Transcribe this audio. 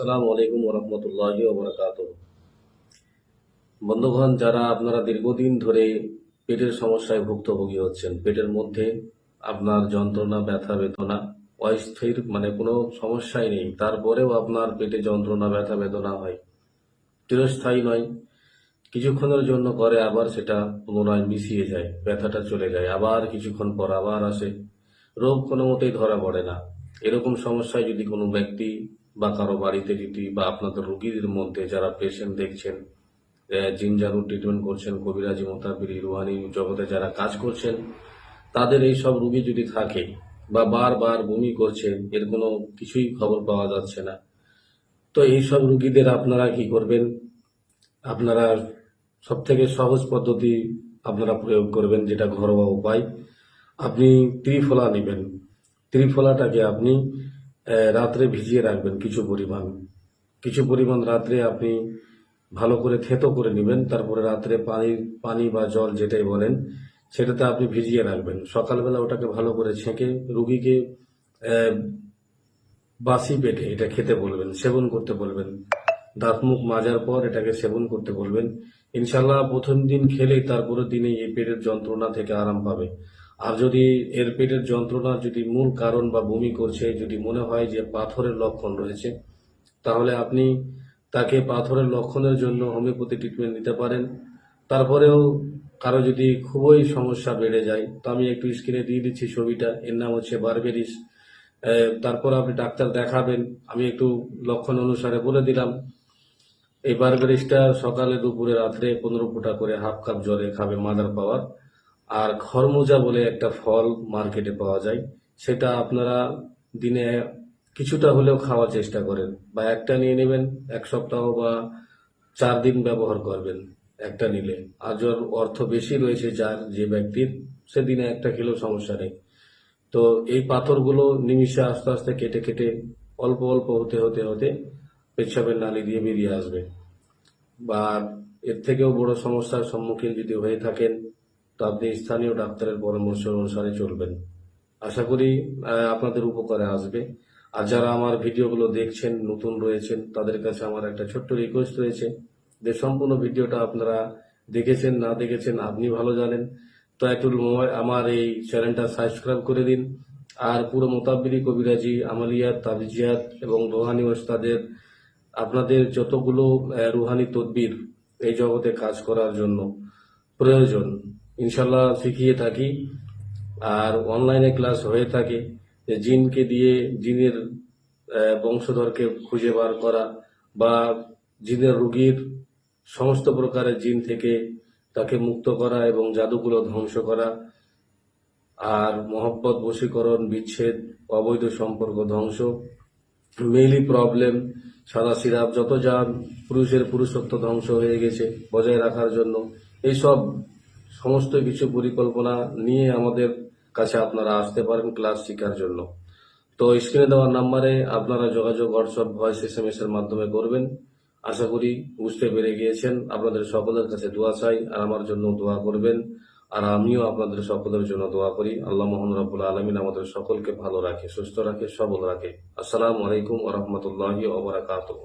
সালাম আলাইকুম ওরহমতুল্লাহ ওবরাকাত বন্ধুগণ, যারা আপনারা দীর্ঘদিন ধরে পেটের সমস্যায় ভুক্তভোগী হচ্ছেন, পেটের মধ্যে আপনার যন্ত্রণা, ব্যথা, বেদনা, অস্থির মানে কোনো সমস্যাই নেই, তারপরেও আপনার পেটে যন্ত্রণা, ব্যথা, বেদনা হয়, চিরস্থায়ী নয়। কিছুক্ষণের জন্য করে আবার সেটা পুনরায় মিশিয়ে যায়, ব্যথাটা চলে যায়, আবার কিছুক্ষণ পর আবার আসে। রোগ কোনো মতেই ধরা পড়ে না। এরকম সমস্যায় যদি কোনো ব্যক্তি বা কারও বাড়িতে যদি বা আপনাদের রুগীদের মধ্যে যারা পেশেন্ট দেখছেন জিনজারু ট্রিটমেন্ট করছেন, কবিরাজি মোতাবিরি রুহানি জগতে যারা কাজ করছেন, তাদের এই সব রুগী যদি থাকে বা বারবার বমি করছে, এর কোনো কিছুই খবর পাওয়া যাচ্ছে না। তো এই সব রুগীদের আপনারা কি করবেন? আপনারা সব থেকে সহজ পদ্ধতি আপনারা প্রয়োগ করবেন, যেটা ঘরোয়া উপায়। আপনি ত্রিফলা নেবেন। ত্রিফলাটাকে আপনি রাত্রে ভিজিয়ে রাখবেন কিছু পরিমাণ। কিছু পরিমাণ রাত্রে আপনি ভালো করে থেতো করে নেবেন, তারপরে রাত্রে পানি পানি বা জল যেটাই বলেন, সেটাতে আপনি ভিজিয়ে রাখবেন। সকালবেলা ওটাকে ভালো করে ছেঁকে রুগীকে বাসি পেটে এটা খেতে বলবেন, সেবন করতে বলবেন। দাঁত মুখ মাজার পর এটাকে সেবন করতে বলবেন। ইনশাল্লাহ প্রথম দিন খেলেই তারপরে দিনে এই পেটের যন্ত্রণা থেকে আরাম পাবে। আর যদি এর পেটের যন্ত্রণা যদি মূল কারণ বা বমি করছে, যদি মনে হয় যে পাথরের লক্ষণ রয়েছে, তাহলে আপনি তাকে পাথরের লক্ষণের জন্য হোমিওপ্যাথি ট্রিটমেন্ট নিতে পারেন। তারপরেও কারও যদি খুবই সমস্যা বেড়ে যায়, তো আমি একটু স্ক্রিনে দিয়ে দিচ্ছি ছবিটা, এর নাম হচ্ছে বারবেরিস। তারপর আপনি ডাক্তার দেখাবেন, আমি একটু লক্ষণ অনুসারে বলে দিলাম। এই বারবেরিসটা সকালে, দুপুরে, রাত্রে পনেরো ফুটা করে হাফ কাপ জলে খাবে মাদার পাওয়ার। আর খরমুজা বলে একটা ফল মার্কেটে পাওয়া যায়, সেটা আপনারা দিনে কিছুটা হলেও খাওয়ার চেষ্টা করেন বা একটা নিয়ে নেবেন, এক সপ্তাহ বা চার দিন ব্যবহার করবেন একটা নিলে। আর যার অর্থ বেশি রয়েছে যার যে ব্যক্তির, সে দিনে একটা খেলেও সমস্যা নেই। তো এই পাথরগুলো নিমিষে আস্তে আস্তে কেটে কেটে অল্প অল্প হতে হতে হতে পেচ্ছাপের নালি দিয়ে বেরিয়ে আসবে। বা এর থেকেও বড় সমস্যার সম্মুখীন যদি হয়ে থাকেন তো আপনি স্থানীয় ডাক্তারের পরামর্শ অনুসারে চলবেন। আশা করি আপনাদের উপকারে আসবে। আর যারা আমার ভিডিওগুলো দেখছেন, নতুন রয়েছেন, তাদের কাছে আমার একটা ছোট্ট রিকোয়েস্ট রয়েছে যে সম্পূর্ণ ভিডিওটা আপনারা দেখেছেন, না দেখেছেন, আপনি ভালো জানেন, তো একটু আমার এই চ্যানেলটা সাবস্ক্রাইব করে দিন। আর পুরো মোতাবিরি কবিরাজি আমালিয়াত তাবিজিয়াত এবং রোহানি ওস্তাদের, আপনাদের যতগুলো রুহানি তদবির এই জগতে কাজ করার জন্য প্রয়োজন ইনশাল্লাহ শিখিয়ে থাকি আর অনলাইনে ক্লাস হয়ে থাকে যে জিনকে দিয়ে জিনের বংশধরকে খুঁজে বার করা বা জিনের রুগীর সমস্ত প্রকারের জিন থেকে তাকে মুক্ত করা এবং জাদুগুলো ধ্বংস করা আর মহব্বত, বশীকরণ, বিচ্ছেদ, অবৈধ সম্পর্ক ধ্বংস মেইলি প্রবলেম সাদা সিরাপ, যত যা পুরুষের পুরুষত্ব ধ্বংস হয়ে গেছে বজায় রাখার জন্য, এইসব সমস্ত কিছু পরিকল্পনা নিয়ে আমাদের কাছে আপনারা আসতে পারেন ক্লাস শেখার জন্য। তো স্ক্রিনে দেওয়া নাম্বারে আপনারা যোগাযোগ WhatsApp voice S M S এর মাধ্যমে করবেন। আশা করি বুঝতে পেরে গিয়েছেন। আপনাদের সকলের কাছে দোয়া চাই, আর আমার জন্য দোয়া করবেন। আর আমিও আপনাদের সকলের জন্য দোয়া করি। আল্লাহ মোহাম্মদ রাবুল আলমিন আমাদের সকলকে ভালো রাখে, সুস্থ রাখে, সবল রাখে। আসসালামু আলাইকুম ওরহমতুল্লাহি ওবরাকাতুহ